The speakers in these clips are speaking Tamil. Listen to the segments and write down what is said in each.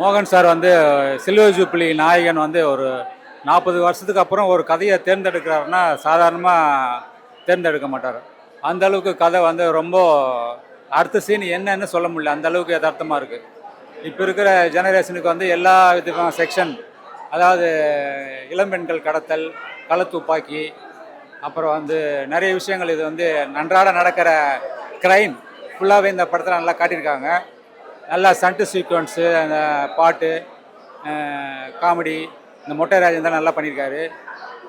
மோகன் சார் வந்து சில்வர் ஜூப்ளி நாயகன் வந்து ஒரு நாற்பது வருஷத்துக்கு அப்புறம் ஒரு கதையை தேர்ந்தெடுக்கிறாருன்னா சாதாரணமாக தேர்ந்தெடுக்க மாட்டார். அந்த அளவுக்கு கதை வந்து ரொம்ப அடுத்த சீன் என்னன்னு சொல்ல முடியல. அந்த அளவுக்கு யதார்த்தமாக இருக்குது இப்போ இருக்கிற ஜெனரேஷனுக்கு வந்து எல்லா விதமான செக்ஷன் அதாவது இளம்பெண்கள் கடத்தல் களத்துப்பாக்கி அப்புறம் வந்து நிறைய விஷயங்கள் இது வந்து நன்றாட நடக்கிற கிரைம் ஃபுல்லாகவே இந்த படத்தில் நல்லா காட்டியிருக்காங்க. நல்லா சண்டு சீக்வன்ஸு அந்த பாட்டு காமெடி இந்த மொட்டை தான் நல்லா பண்ணியிருக்காரு.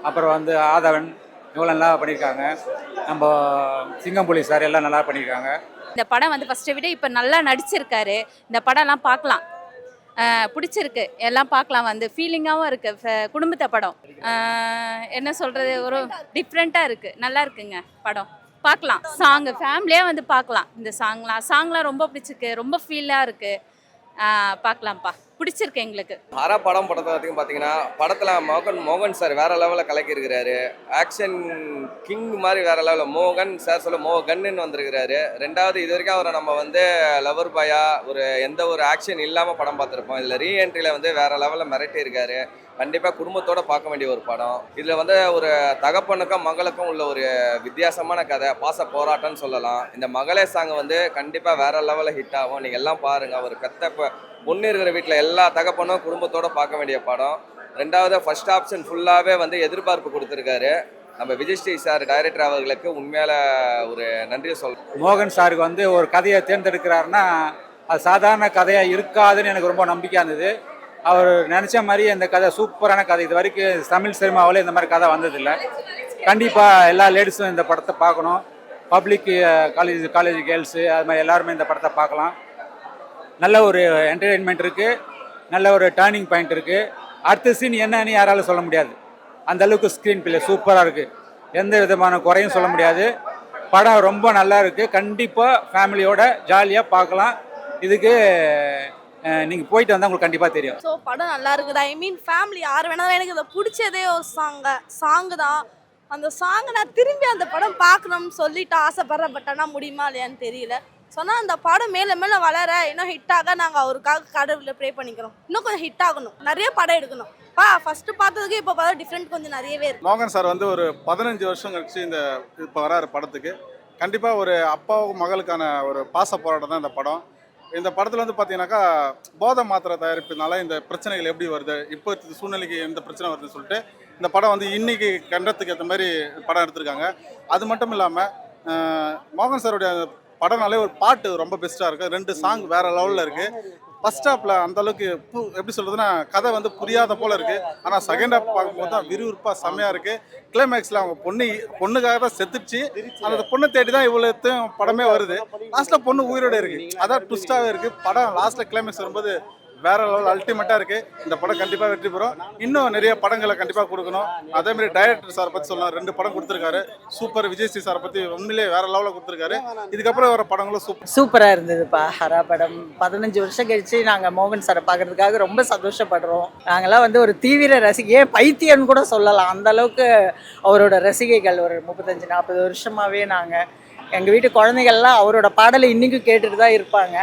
அப்புறம் வந்து ஆதவன் இவ்வளோ நல்லா பண்ணியிருக்காங்க. நம்ம சிங்கம்புலி சார் எல்லாம் நல்லா பண்ணியிருக்காங்க. இந்த படம் வந்து ஃபஸ்ட்டை விட இப்போ நல்லா நடிச்சிருக்காரு. இந்த படம்லாம் பார்க்கலாம். பிடிச்சிருக்கு. எல்லாம் பார்க்கலாம் வந்து. ஃபீலிங்காகவும் இருக்குது குடும்பத்தை படம். என்ன சொல்கிறது ஒரு டிஃப்ரெண்ட்டாக இருக்குது நல்லா இருக்குங்க படம். பார்க்கலாம். சாங்கு ஃபேமிலியாக வந்து பார்க்கலாம். இந்த சாங்லாம் சாங்லாம் ரொம்ப பிடிச்சிருக்கு ரொம்ப ஃபீலாக இருக்குது பார்க்கலாம்ப்பா. பிடிச்சிருக்கு எங்களுக்கு. ஹரா படம் படத்தை வரைக்கும் பார்த்தீங்கன்னா படத்தில் மோகன் மோகன் சார் வேற லெவலில் கலக்கியிருக்கிறாரு. ஆக்ஷன் கிங் மாதிரி வேற லெவலில் மோகன் சார் சொல்ல மோகன்னு வந்திருக்கிறாரு. ரெண்டாவது இது வரைக்கும் அவரை நம்ம வந்து லவர் பாயா ஒரு எந்த ஒரு ஆக்ஷன் இல்லாமல் படம் பார்த்துருப்போம். இதில் ரீஎன்ட்ரியில் வந்து வேற லெவலில் மிரட்டி இருக்காரு கண்டிப்பாக குடும்பத்தோட பார்க்க வேண்டிய ஒரு படம். இதில் வந்து ஒரு தகப்பனுக்கும் மகளுக்கும் உள்ள ஒரு வித்தியாசமான கதை. பாச போராட்டம்னு சொல்லலாம். இந்த மகளே சாங் வந்து கண்டிப்பாக வேற லெவலில் ஹிட் ஆகும். நீங்கள் எல்லாம் பாருங்கள் ஒரு பெத்த ஒன்று இருக்கிற வீட்டில் எல்லா தகப்பனும் குடும்பத்தோட பார்க்க வேண்டிய படம். ரெண்டாவது ஃபர்ஸ்ட் ஆப்ஷன் ஃபுல்லாகவே வந்து எதிர்பார்ப்பு கொடுத்துருக்காரு. நம்ம விஜய்ஸ்ரீ சார் டைரக்டர் அவர்களுக்கு உண்மையில ஒரு நன்றியை சொல்கிறேன் மோகன் சாருக்கு வந்து ஒரு கதையை தேர்ந்தெடுக்கிறாருன்னா அது சாதாரண கதையாக இருக்காதுன்னு எனக்கு ரொம்ப நம்பிக்கையாக இருந்தது. அவர் நினச்ச மாதிரி இந்த கதை சூப்பரான கதை. இது வரைக்கும் தமிழ் சினிமாவில் இந்த மாதிரி கதை வந்ததில்லை. கண்டிப்பாக எல்லா லேடிஸும் இந்த படத்தை பார்க்கணும். பப்ளிக் காலேஜ் காலேஜ் கேர்ள்ஸு அது மாதிரி எல்லாருமே இந்த படத்தை பார்க்கலாம். நல்ல ஒரு என்டர்டெயின்மெண்ட் இருக்குது நல்ல ஒரு டேர்னிங் பாயிண்ட் இருக்குது அடுத்த சீன் என்னன்னு யாராலும் சொல்ல முடியாது. அந்த அளவுக்கு ஸ்க்ரீன் பிளே சூப்பராக இருக்குது எந்த விதமான குறையும் சொல்ல முடியாது. படம் ரொம்ப நல்லா இருக்குது கண்டிப்பாக ஃபேமிலியோட ஜாலியாக பார்க்கலாம். இதுக்கு நீங்கள் போயிட்டு வந்தால் உங்களுக்கு கண்டிப்பாக தெரியும். ஸோ படம் நல்லா இருக்குது? ஐ மீன் ஃபேமிலி யார் வேணாலும் எனக்கு இதை பிடிச்சதே ஒரு சாங்க சாங்கு தான். அந்த சாங்கை நான் திரும்பி அந்த படம் பார்க்கணும்னு சொல்லிட்டு ஆசைப்படுறேன். பட் ஆனால் முடியுமா இல்லையான்னு தெரியல. சொன்னால் அந்த படம் மேலே மேலே வளர இன்னும் ஹிட் ஆக நாங்கள் அவருக்காக கடவுளில் ப்ரே பண்ணிக்கிறோம். இன்னும் கொஞ்சம் ஹிட் ஆகணும். நிறைய படம் எடுக்கணும். பா ஃபர்ஸ்ட் பார்த்ததுக்கு இப்போ பார்த்தா டிஃப்ரெண்ட் கொஞ்சம் நிறையவே இருக்கு. மோகன் சார் வந்து ஒரு பதினஞ்சு வருஷம் கழிச்சு இந்த இப்போ வராரு படத்துக்கு. கண்டிப்பாக ஒரு அப்பாவும் மகளுக்கான ஒரு பாச போராட்டம் தான் இந்த படம். இந்த படத்தில் வந்து பார்த்தீங்கன்னாக்கா போதை மாத்திரை தயாரிப்பதுனால இந்த பிரச்சனைகள் எப்படி வருது? இப்போ சூழ்நிலைக்கு எந்த பிரச்சனை வருதுன்னு சொல்லிட்டு இந்த படம் வந்து இன்னைக்கு கண்டத்துக்கு ஏற்ற மாதிரி படம் எடுத்திருக்காங்க. அது மட்டும் இல்லாமல் மோகன் சாருடைய படம்னாலே ஒரு பாட்டு ரொம்ப பெஸ்ட்டாக இருக்குது ரெண்டு சாங் வேறு லெவலில் இருக்குது ஃபஸ்ட் ஹாப்பில் அந்தளவுக்கு பு எப்படி சொல்கிறதுனா கதை வந்து புரியாத போல் இருக்குது ஆனால் செகண்ட் ஹாப் பார்க்கும்போது தான் விறுவிறுப்பாக செம்மையாக இருக்குது கிளைமேக்ஸில் அவங்க பொண்ணு பொண்ணுக்காக தான் செத்துச்சு. அந்த பொண்ணை தேடி தான் இவ்வளோத்தையும் படமே வருது. லாஸ்ட்டில் பொண்ணு உயிரோடு இருக்குது அதான் ட்விஸ்ட்டாகவே இருக்குது படம் லாஸ்ட்டில் கிளைமேக்ஸ் வரும்போது வேற லெவல் அல்டிமேட்டாக இருக்குது இந்த படம் கண்டிப்பாக வெற்றி பெறும். இன்னும் நிறைய படங்களை கண்டிப்பாக கொடுக்கணும். அதே மாதிரி டைரக்டர் சார் பற்றி சொல்லலாம் ரெண்டு படம் கொடுத்துருக்காரு. சூப்பர் விஜய் ஸ்ரீ சாரை பற்றி உண்மையிலே வேற லெவலில் கொடுத்துருக்காரு. இதுக்கப்புறம் வர படங்களும் சூப்பர் சூப்பராக இருந்ததுப்பா ஹரா படம். பதினஞ்சு வருஷம் கழிச்சு நாங்கள் மோகன் சாரை பார்க்கறதுக்காக ரொம்ப சந்தோஷப்படுறோம். நாங்களாம் வந்து ஒரு தீவிர ரசிகையே பைத்தியன்னு கூட சொல்லலாம். அந்த அளவுக்கு அவரோட ரசிகைகள் ஒரு முப்பத்தஞ்சு நாற்பது வருஷமாகவே நாங்கள் எங்கள் வீட்டு குழந்தைகள்லாம் அவரோட பாடலை இன்றைக்கும் கேட்டுட்டு தான் இருப்பாங்க.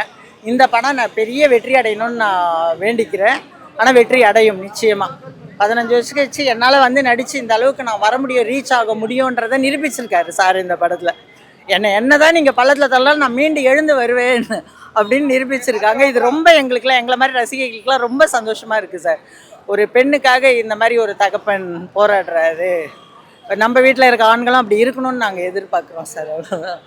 இந்த படம் நான் பெரிய வெற்றி அடையணும்னு நான் வேண்டிக்கிறேன். ஆனால் வெற்றி அடையும் நிச்சயமாக பதினஞ்சு வருஷம் கழிச்சு என்னால் வந்து நடித்து இந்த அளவுக்கு நான் வர முடியும் ரீச் ஆக முடியுன்றதை நிரூபிச்சிருக்காரு சார் இந்த படத்தில். என்னை என்ன தான் நீங்கள் பள்ளத்தில் தள்ளாலும் நான் மீண்டு எழுந்து வருவேன் அப்படின்னு நிரூபிச்சிருக்காங்க. இது ரொம்ப எங்களுக்குலாம் எங்களை மாதிரி ரசிகைகளுக்குலாம் ரொம்ப சந்தோஷமாக இருக்குது சார். ஒரு பெண்ணுக்காக இந்த மாதிரி ஒரு தகப்பன் போராடுறாரு. நம்ம வீட்டில் இருக்க ஆண்களும் அப்படி இருக்கணும்னு நாங்கள் எதிர்பார்க்குறோம் சார் அவ்வளோதான்